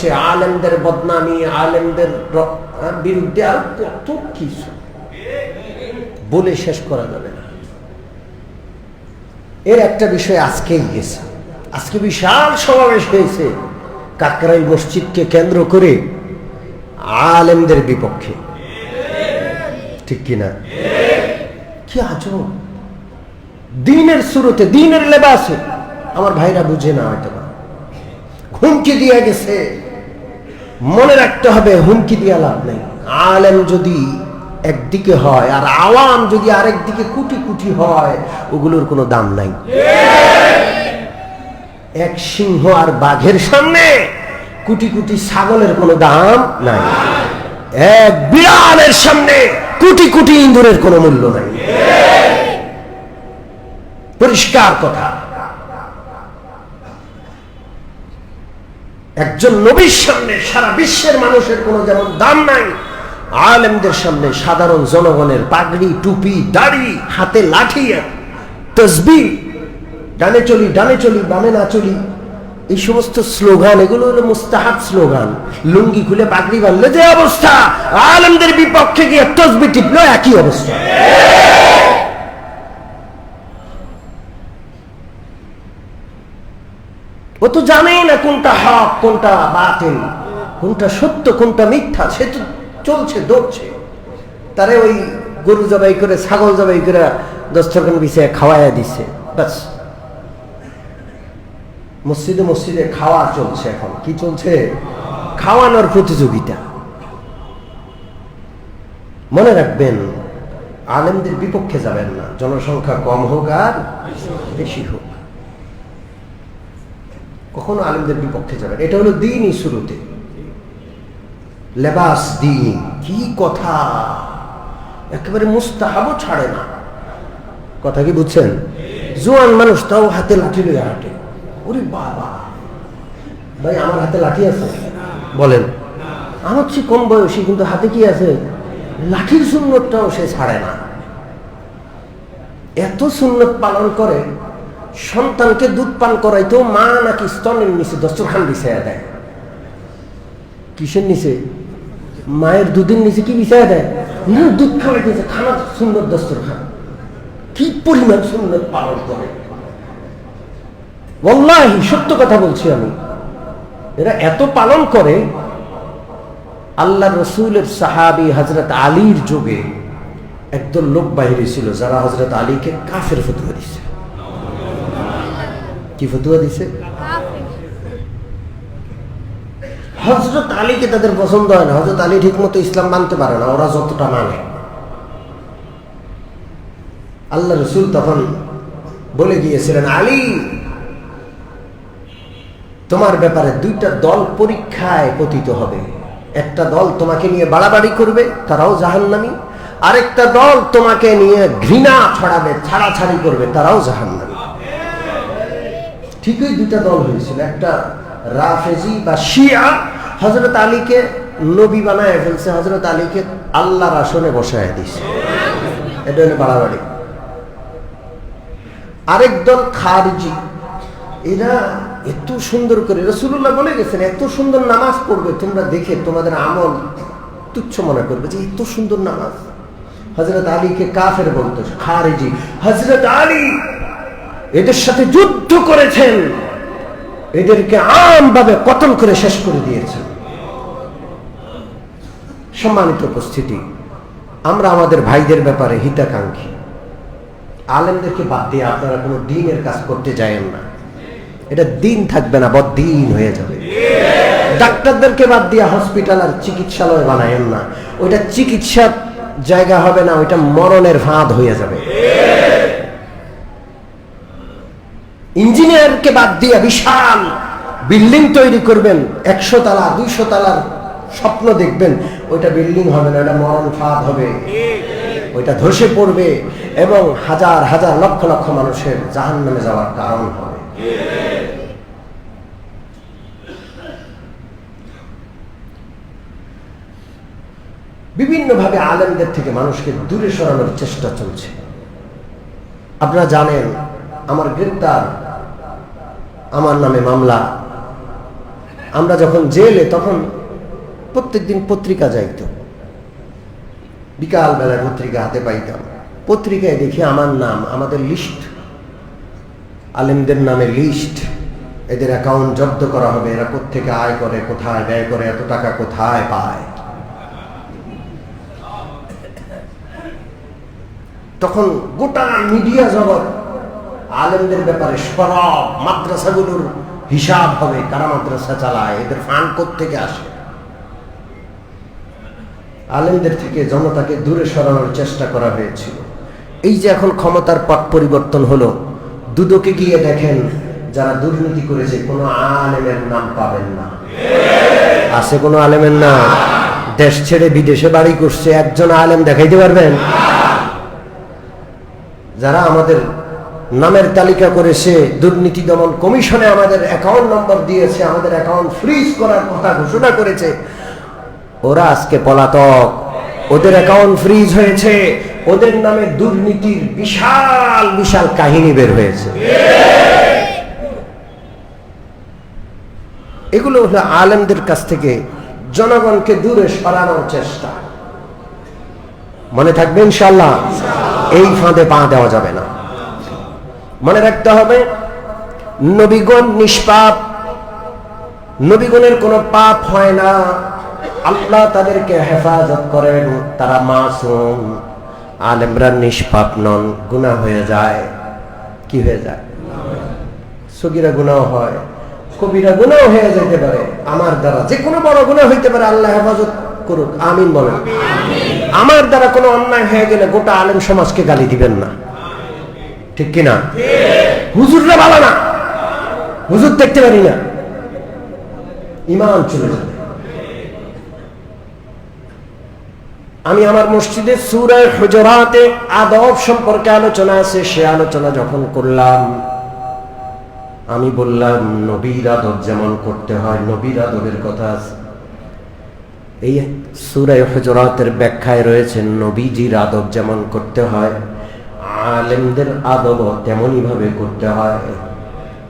সে আলেমদের বদনামি, আলেমদের বিরুদ্ধে আর কত কিছু? বলে শেষ করা যাবে না। এর একটা বিষয় আজকেই গেছে। আজকে বিশাল সমাবেশ হয়েছে। কাকরাই মসজিদকে কেন্দ্র করে আলেমদের বিপক্ষে। ঠিক কিনা? কি আজব। দিনের শুরুতে, দিনের লেবাসে। আমার ভাইরা বুঝে না হয়তো। হুমকি দিয়ে গেছে। মনে রাখতে হবে, হুমকি দিয়ে লাভ নেই। আলেম যদি একদিকে হয় আর আওয়াম যদি আরেক দিকে কুটি কুটি হয়, ওগুলোর কোনো দাম নাই। এক সিংহ আর বাঘের সামনে কুটি কুটি ছাগলের কোনো দাম নাই। এক বিড়ালের সামনে কোটি কোটি ইঁদুরের কোনো মূল্য নাই। পরিষ্কার কথা। একজন নবীর সামনে সারা বিশ্বের মানুষের কোনো যেমন দাম নাই, আলেমদের সামনে সাধারণ জনগণের পাগড়ি, টুপি, দাড়ি, হাতে লাঠি, তসবি, ডানে চলি ডানে চলি, বামে না চলি, এই সমস্ত স্লোগান, এগুলো হলো মুস্তাহাব স্লোগান। লুঙ্গি খুলে পাগড়ি বাঁধলে যে অবস্থা, আলেমদের বিপক্ষে গিয়ে তসবি টিপলো একই অবস্থা। ও তো জানেই না কোনটা হক, কোনটা বাতিল, কোনটা সত্য, কোনটা মিথ্যা, সে তো চলছে, দৌড়ছে। তারে ওই গরু জবাই করে, ছাগল জবাই করে দস্তরখান বিছে খাওয়াইয়া দিছে, ব্যাস। মসজিদে মসজিদে খাওয়া চলছে এখন। কি চলছে? খাওয়ানোর প্রতিযোগিতা। মনে রাখবেন, আলেমদের বিপক্ষে যাবেন না। জনসংখ্যা কম হোক আর বেশি হোক। কখনো আলেমদের বিপক্ষে যাবেন এটা হলো দিনই শুরুতে। লেবাস দিন, কি কথা? একেবারে মুস্তাহাবও ছাড়ে না। কথা কি বুঝছেন? জোয়ান মানুষ তাও হাতে লাঠি লইয়া হাঁটে। ওরে বাবা। ভাই, আমার হাতে লাঠি আছে? বলেন। আমার চেয়ে কম বয়সী, কিন্তু হাতে কি আছে? লাঠির সুন্নতটাও সে ছাড়ে না। এত সুন্নত পালন করে সন্তানকে দুধ পান করাইতেও মা নাকি স্তনের নিচে দস্তরখান বিছাইয়া দেয়। কিসের নিচে? মায়ের দুধের নিচে কি বিছাইয়া দেয়? দুধ খাওয়াইতেছে খানা সুন্দর কি পরিমাণ সুন্দর পালন করে। সত্য কথা বলছি আমি। এরা এত পালন করে আল্লাহ রসুলের সাহাবি হজরত আলীর যুগে একদল লোক বাহিরে ছিল, যারা হজরত আলীকে কাফের ফতুয়া দিচ্ছে। কি ফতুয়া দিছে? হজরত আলীকে তাদের পছন্দ হয় না। হজরত আলী ঠিক মতো ইসলাম মানতে পারে না, ওরা যতটা মানে। আল্লাহ রসুল তখন বলে গিয়েছিলেন, আলী, তোমার ব্যাপারে দুইটা দল পরীক্ষায় পতিত হবে। একটা দল তোমাকে নিয়ে বাড়াবাড়ি করবে, তারাও জাহান্নামি। আরেকটা দল তোমাকে নিয়ে ঘৃণা ছড়াবে, ছাড়াছাড়ি করবে, তারাও জাহান্নামি। ঠিকই দুইটা দল হয়েছিল। একটা রাফেজি বা শিয়া হজরত আলীকে নবী বানায় ফেলছে হজরত আলীকে আল্লাহর আসনে বসায় দিছে। এটা হলো বাড়াবাড়ি। আরেক দল খারজি। এরা এত সুন্দর করে রসুল্লাহ বলে গেছেন, এত সুন্দর নামাজ পড়বে, তোমরা দেখে তোমাদের আমল তুচ্ছ মনে করবে যে এত সুন্দর নামাজ। হজরত আলীকে কাফের বলতো, খারেজি হজরত আলী এদের সাথে যুদ্ধ করেছেন। এদেরকে আমভাবে কতল করে শেষ করে দিয়েছেন। সম্মানিত উপস্থিতি, আমরা আমাদের ভাইদের ব্যাপারে হিতাকাঙ্ক্ষী। আলেমদেরকে বাদ দিয়ে আপনারা কোনো দিনের কাজ করতে যায়েন না। এটা দিন থাকবে না বদিন হয়ে যাবে। ডাক্তারদেরকে বাদ দিয়ে হসপিটাল আর চিকিৎসালয় বানায়েন না। ওইটা চিকিৎসার জায়গা হবে না, ওইটা মরণের ফাঁদ হয়ে যাবে। ইঞ্জিনিয়ারকে বাদ দিয়ে বিশাল বিল্ডিং তৈরি করবেন, একশো তালা, দুইশো তালার স্বপ্ন দেখবেন, ওইটা বিল্ডিং হবে না ওটা মরণ ফাঁদ হবে। ওইটা ধসে পড়বে এবং হাজার হাজার লক্ষ লক্ষ মানুষের জাহান নামে যাওয়ার কারণ হবে। বিভিন্নভাবে আলেমদের থেকে মানুষকে দূরে সরানোর চেষ্টা চলছে। আপনারা জানেন আমার গ্রেপ্তার, আমার নামে মামলা। আমরা যখন জেলে, তখন প্রত্যেকদিন পত্রিকা যাইতো। বিকাল বেলায় পত্রিকা হাতে পাইতাম। পত্রিকায় দেখি আমার নাম, আমাদের লিস্ট। আলেমদের নামে লিস্ট। এদের অ্যাকাউন্ট জব্দ করা হবে, এরা কোথেকে আয় করে, কোথায় ব্যয় করে, এত টাকা কোথায় পায়। তখন গোটা মিডিয়া জগৎ আলেমদের ব্যাপারে সরব মাদ্রাসাগুলোর হিসাব হবে, কারা মাদ্রাসা চালায়, এদের ফান্ড থেকে আসে? আলেমদের থেকে জনতাকে দূরে সরানোর চেষ্টা করা হয়েছিল। এই যে এখন ক্ষমতার পট পরিবর্তন হলো, দুদকে গিয়ে দেখেন যারা দুর্নীতি করেছে, কোনো আলেমের নাম পাবেন না। আছে কোনো আলেমের নাম? দেশ ছেড়ে বিদেশে বাড়ি করছে, একজন আলেম দেখাইতে পারবেন? যারা আমাদের নামের তালিকা করেছে দুর্নীতি দমন কমিশনে আমাদের অ্যাকাউন্ট নম্বর দিয়েছে, আমাদের অ্যাকাউন্ট ফ্রিজ করার কথা ঘোষণা করেছে। ওরা আজকে পলাতক। ওদের অ্যাকাউন্ট ফ্রিজ হয়েছে। ওদের নামে দুর্নীতির বিশাল বিশাল কাহিনী বের হয়েছে। এগুলো হলো আলেমদের কাছ থেকে জনগণকে দূরে সরানোর চেষ্টা। মনে থাকবে ইনশাল্লাহ এই ফাঁদে পা দেওয়া যাবে না। মনে রাখতে হবে নবীগণ নিষ্পাপ। নবীগণের কোনো পাপ হয় না। আল্লাহ তাদেরকে হেফাজত করেন তারা মাসুম। আলেমরা নিষ্পাপ নন গুণা হয়ে যায়। কি হয়ে যায়? সগিরা গুণাও হয় কবিরা গুণাও হয়ে যেতে পারে। আমার দ্বারা যে কোনো বড় গুণা হইতে পারে আল্লাহ হেফাজত করুক। আমিন বলেন। আমার দ্বারা কোনো অন্যায় হয়ে গেলে গোটা আলেম সমাজকে গালি দিবেন না। ঠিক কিনা? হুজুররা ভালো না। হুজুর দেখতে পারি না। ইমান চলে যাবে। আমি আমার মসজিদে সুরায় হুজরাতে আদব সম্পর্কে আলোচনা আছে, সে আলোচনা যখন করলাম, আমি বললাম, নবীর আদব যেমন করতে হয়, নবীর আদবের কথা আছে। এই সুরায় হজরাতের ব্যাখ্যায় রয়েছে, নবীজির আদব যেমন করতে হয় আলেমদের আদব তেমনই ভাবে করতে হয়।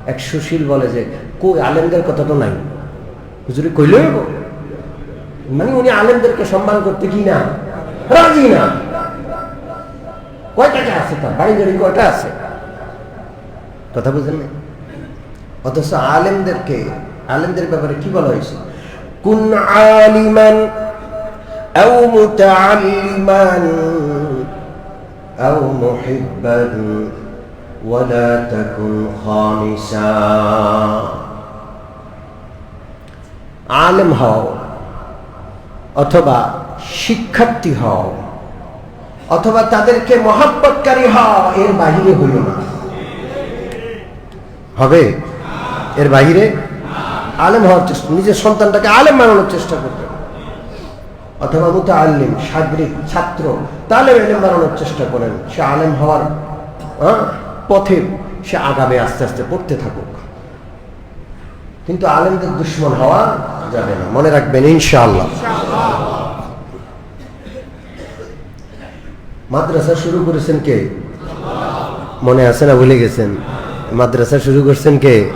এক সুশীল বলে যে, কই, আলেমদের কথা তো নাই। হুজুরি কইলেই মানে উনি আলেমদেরকে সম্মান করতে কি না? রাজি না। কয় টাকা আছে তার? বাড়ি গাড়ি কয়টা আছে? কথা বুঝেন না অথচ আলেমদেরকে, আলেমদের ব্যাপারে কি বলা হয়েছে? কোন আলিমান أو محبا ولا تكن خامسا আলেম হও অথবা শিক্ষার্থী হও অথবা তাদেরকে মহাব্বতকারী হও এর বাহিরে হইল না হবে এর বাহিরে আলেম হওয়ার চেষ্টা নিজের সন্তানটাকে আলেম বানানোর চেষ্টা করবে অথবা মুতা আলিম সাগরিক ছাত্র তালেম এলেম বানানোর চেষ্টা করেন। সে আলেম হওয়ার হ্যাঁ, পথে সে আগাবে আস্তে আস্তে পড়তে থাকুক। কিন্তু আলেমদের দুশ্মন হওয়া যাবে না। মনে রাখবেন ইনশাআল্লাহ। মাদ্রাসা শুরু করেছেন কে? মনে আছে না ভুলে গেছেন? মাদ্রাসা শুরু করছেন কে?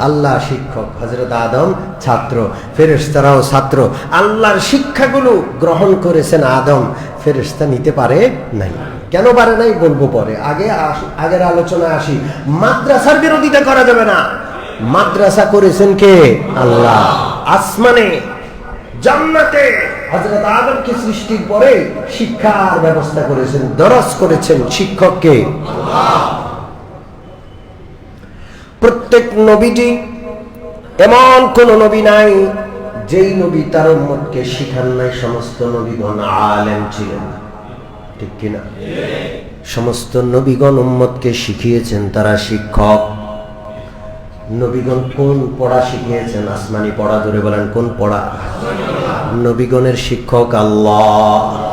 আল্লাহ শিক্ষক হজরত আদম ছাত্র ফেরেস্তারাও ছাত্র। আল্লাহর শিক্ষাগুলো গ্রহণ করেছেন আদম। ফেরেস্তা নিতে পারে নাই। কেন পারে নাই বলব পরে। আগে আগের আলোচনা আসি। মাদ্রাসার বিরোধিতা করা যাবে না। মাদ্রাসা করেছেন কে? আল্লাহ। আসমানে, জান্নাতে। হজরত আদমকে সৃষ্টির পরে শিক্ষার ব্যবস্থা করেছেন, দরস করেছেন শিক্ষককে প্রত্যেক নবীজি এমন কোন নবী নাই যেই নবী তার উম্মতকে শিখান নাই, সমস্ত নবীগণ আলেম ছিলেন। ঠিক কিনা? সমস্ত নবীগণ উম্মতকে শিখিয়েছেন, তারা শিক্ষক। নবীগণ কোন পড়া শিখিয়েছেন? আসমানি পড়া ধরে বলেন, কোন পড়া? নবীগণের শিক্ষক আল্লাহ।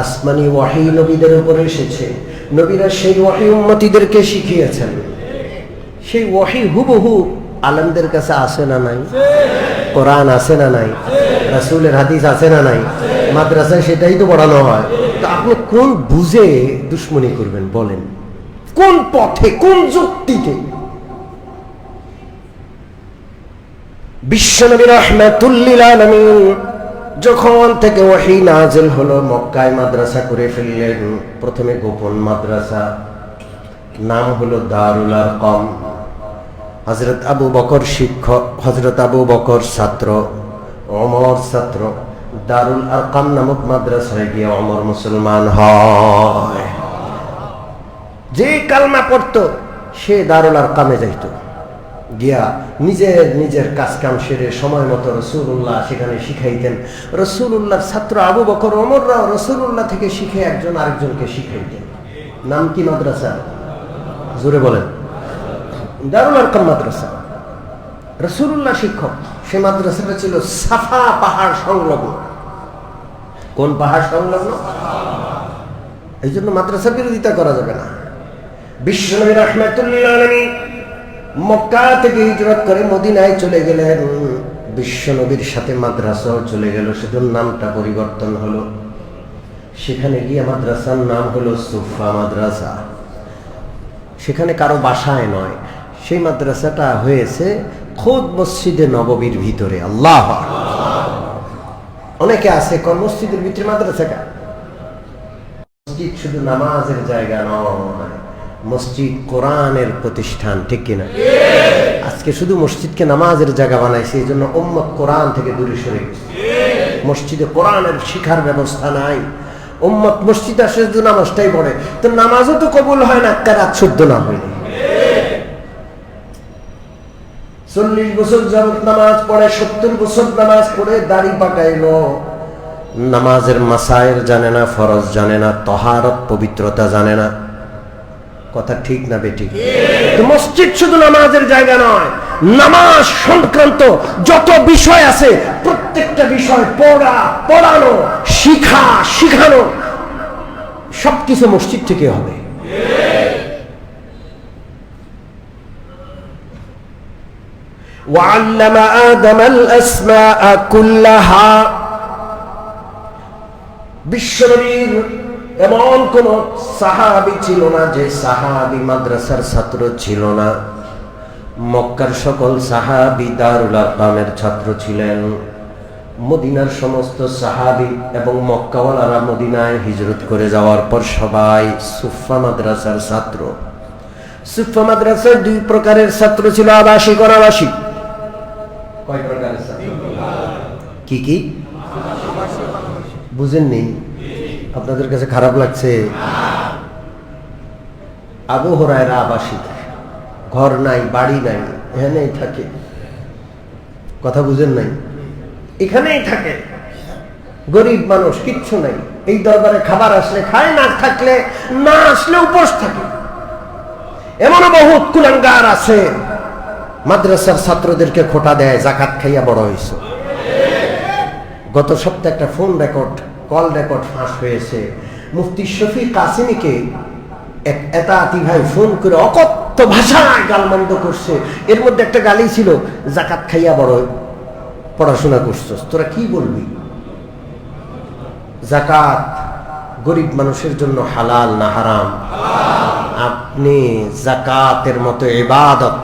আসমানি ওয়াহি নবীদের উপরে এসেছে। নবীরা সেই ওয়াহি উম্মতিদেরকে শিখিয়েছেন। সেই ওয়াহি হুবহু আলমদের কাছে আসে না নাই? কোরআন আছে না নাই? রাসূলের হাদিস আছে না নাই? মাদ্রাসায় সেটাই তো পড়ানো হয়। তো আপনি কোন বুঝে দুশ্মনী করবেন বলেন? কোন পথে, কোন যুক্তিতে? যখন থেকে ওহী নাজিল হলো, মক্কায় মাদ্রাসা করে ফেললেন। প্রথমে গোপন মাদ্রাসা, নাম হলো দারুল আরকম। হজরত আবু বকর শিক্ষক হজরত আবু বকর ছাত্র অমর ছাত্র, দারুল আরকাম নামক মাদ্রাসায় গিয়ে অমর মুসলমান হয়। যে কালমা পড়তো, সে দারুল আরকামে যাইতো। গিয়া নিজের নিজের কাজ কাম সেরে সময় মতো রসুল্লাহ সেখানে শিখাইতেন। রসুল্লাহর ছাত্র আবু বকর অমররাও রসুল্লাহ থেকে শিখে একজন আরেকজনকে শিখাইতেন। নাম কি মাদ্রাসা জোরে বলেন। দারুল আরকাম মাদ্রাসা। রসুল্লাহ শিক্ষক, সে মাদ্রাসাটা ছিল সাফা পাহাড় সংলগ্ন। কোন পাহাড় সংলগ্ন? এই জন্য মাদ্রাসা বিরোধিতা করা যাবে না। বিশ্বনবী রহমাতুল্লাহ মক্কা থেকে হিজরত করে মদিনায় চলে গেলেন। বিশ্বনবীর সাথে মাদ্রাসাও চলে গেল শুধু নামটা পরিবর্তন হলো। সেখানে গিয়ে মাদ্রাসার নাম হলো সুফা মাদ্রাসা। সেখানে কারও বাসায় নয় সেই মাদ্রাসাটা হয়েছে খোদ মসজিদে নববীর ভিতরে, আল্লাহ অনেকে আছে কোন মসজিদের ভিতরে মাদ্রাসা মসজিদ শুধু নামাজের জায়গা নয়, মসজিদ কোরআনের প্রতিষ্ঠান, ঠিক কিনা আজকে শুধু মসজিদকে নামাজের জায়গা বানাইছে, এই জন্য উম্মত কোরআন থেকে দূরে সরে গেছে। মসজিদে কোরআনের শিখার ব্যবস্থা নাই। উম্মত মসজিদ আসে শুধু নামাজটাই পড়ে, তো নামাজও তো কবুল হয় না একটা রাত না হয়নি চল্লিশ বছর যাবত নামাজ পড়ে, সত্তর বছর নামাজ পড়ে, দাড়ি পাকাইলো। নামাজের মাসায়ের জানে না, ফরজ জানে না, তহারত, পবিত্রতা জানে না। কথা ঠিক না বেঠিক? মসজিদ শুধু নামাজের জায়গা নয়, নামাজ সংক্রান্ত যত বিষয় আছে, প্রত্যেকটা বিষয় পড়া, পড়ানো, শিখা, শিখানো, সবকিছু মসজিদ থেকে হবে। وعلم آدم الأسماء كلها বিশ্বনবীর এমন কোন সাহাবি ছিল না যে সাহাবি মাদ্রাসার ছাত্র ছিল না মক্কার সকল সাহাবি দারুল আকামের ছাত্র ছিলেন মদিনার সমস্ত সাহাবি এবং মক্কাওয়ালারা মদিনায় হিজরত করে যাওয়ার পর সবাই সুফা মাদ্রাসার ছাত্র সুফা মাদ্রাসার দুই প্রকারের ছাত্র ছিল আবাসিক অনাবাসিক কি কি? বুঝেননি? আপনাদের কাছে খারাপ লাগছে? আবু হরায়রা আবাসিক। ঘর নাই, বাড়ি নাই, এখানেই থাকে। কথা বুঝেন নাই? এখানেই থাকে। গরিব মানুষ, কিচ্ছু নাই। এই দরবারে খাবার আসলে, খায় না থাকলে, না আসলে উপোস থাকে। এমনও বহুত কুলাঙ্গার আছে। মাদ্রাসার ছাত্রদেরকে খোটা দেয়, জাকাত খাইয়া বড় হয়েছে গত সপ্তাহে একটা ফোন রেকর্ড, কল রেকর্ড ফাঁস হয়েছে। মুফতি শফি কাসিমিকে এক এতাতি ভাই ফোন করে অকথ্য ভাষায় গালমন্দ করছে। এর মধ্যে একটা গালি ছিল, জাকাত খাইয়া বড় পড়াশোনা করছস, তোরা কি বলবি? জাকাত গরিব মানুষের জন্য হালাল না হারাম? আপনি জাকাতের মতো এবাদত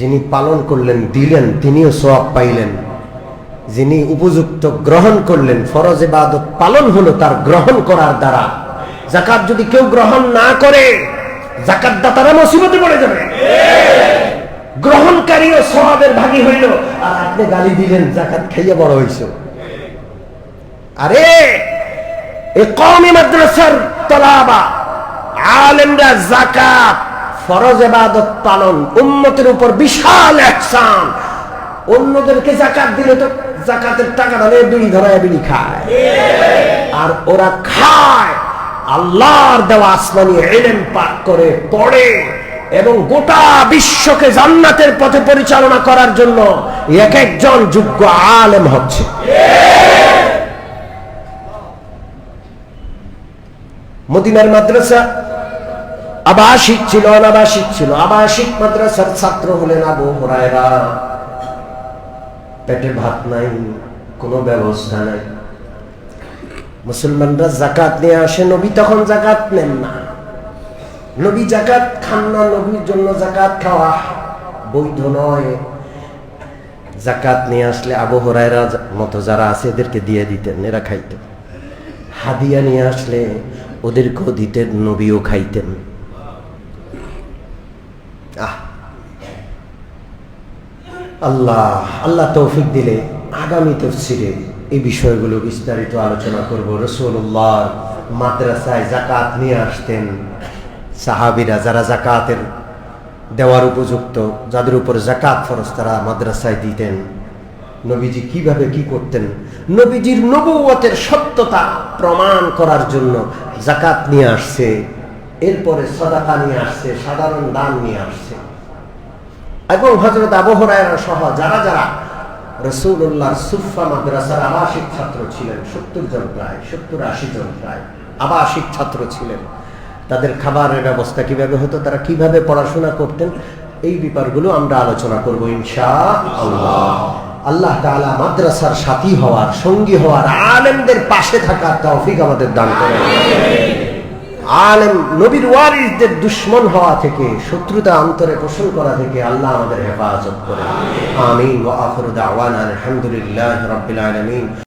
যিনি পালন করলেন, দিলেন, তিনিও সব পাইলেন। যিনি উপযুক্ত গ্রহণ করলেন, ফরজ এবাদত পালন হলো তার গ্রহণ করার দ্বারা। জাকাত যদি কেউ গ্রহণ না করে জাকাত দাতারা মুসিবতে পড়ে যাবে। গ্রহণকারীও সবাবের ভাগী হইল। আর আপনি গালি দিলেন জাকাত খাইয়ে বড় হইছ। আরে, এ কমই মাদ্রাসার তলাবা, আলেমরা জাকাত ফরজ এবাদত পালন, উম্মতের উপর বিশাল একসান অন্যদেরকে জাকাত দিলে তো জাকাতের নিয়ে বিড়ি ধরায় খায়। আর ওরা খায়, আল্লাহর দেওয়া আসমানি এলেম পাঠ করে, পড়ে, এবং গোটা বিশ্বকে জান্নাতের পথে পরিচালনা করার জন্য এক একজন যোগ্য আলেম হচ্ছে। মদিনার মাদ্রাসা আবাসিক ছিল, অনাবাসিক ছিল। আবাসিক মাদ্রাসার ছাত্র হলেন আবু হরায়রা। পেটে ভাত নাই, কোনো ব্যবস্থা নাই। মুসলমানরা জাকাত নিয়ে আসে, নবী তখন জাকাত নেন না। নবী জাকাত খান না, নবীর জন্য জাকাত খাওয়া বৈধ নয়। জাকাত নিয়ে আসলে আবু হরাইরা মতো যারা আছে, এদেরকে দিয়ে দিতেন, এরা খাইতেন হাদিয়া নিয়ে আসলে ওদেরকেও দিতেন, নবীও খাইতেন। আল্লাহ আল্লাহ তৌফিক দিলে আগামী তফসিরে এই বিষয়গুলো বিস্তারিত আলোচনা করব। রসুল্লাহ মাদ্রাসায় জাকাত নিয়ে আসতেন। সাহাবিরা যারা জাকাতের দেওয়ার উপযুক্ত, যাদের উপর জাকাত ফরজ তারা মাদ্রাসায় দিতেন। নবীজি কীভাবে কি করতেন? নবীজির নবুয়তের সত্যতা প্রমাণ করার জন্য জাকাত নিয়ে আসছে, এরপরে সদাকা নিয়ে আসছে, সাধারণ দান নিয়ে আসছে। এবং হজরত আবহরায়রা সহ যারা যারা রসুল্লাহ সুফা মাদ্রাসার আবাসিক ছাত্র ছিলেন, সত্তর জন প্রায়, সত্তর আশি জন প্রায় আবাসিক ছাত্র ছিলেন, তাদের খাবারের ব্যবস্থা কীভাবে হতো, তারা কীভাবে পড়াশোনা করতেন, এই ব্যাপারগুলো আমরা আলোচনা করব ইনশা আল্লাহ আল্লাহ তাআলা মাদ্রাসার সাথী হওয়ার, সঙ্গী হওয়ার, আলেমদের পাশে থাকার তৌফিক আমাদের দান করেন। আলেম নবীর ওয়ারিসদের দুশ্মন হওয়া থেকে, শত্রুতা অন্তরে পোষণ করা থেকে আল্লাহ আমাদের হেফাজত করে। আমিন। আলহামদুলিল্লাহি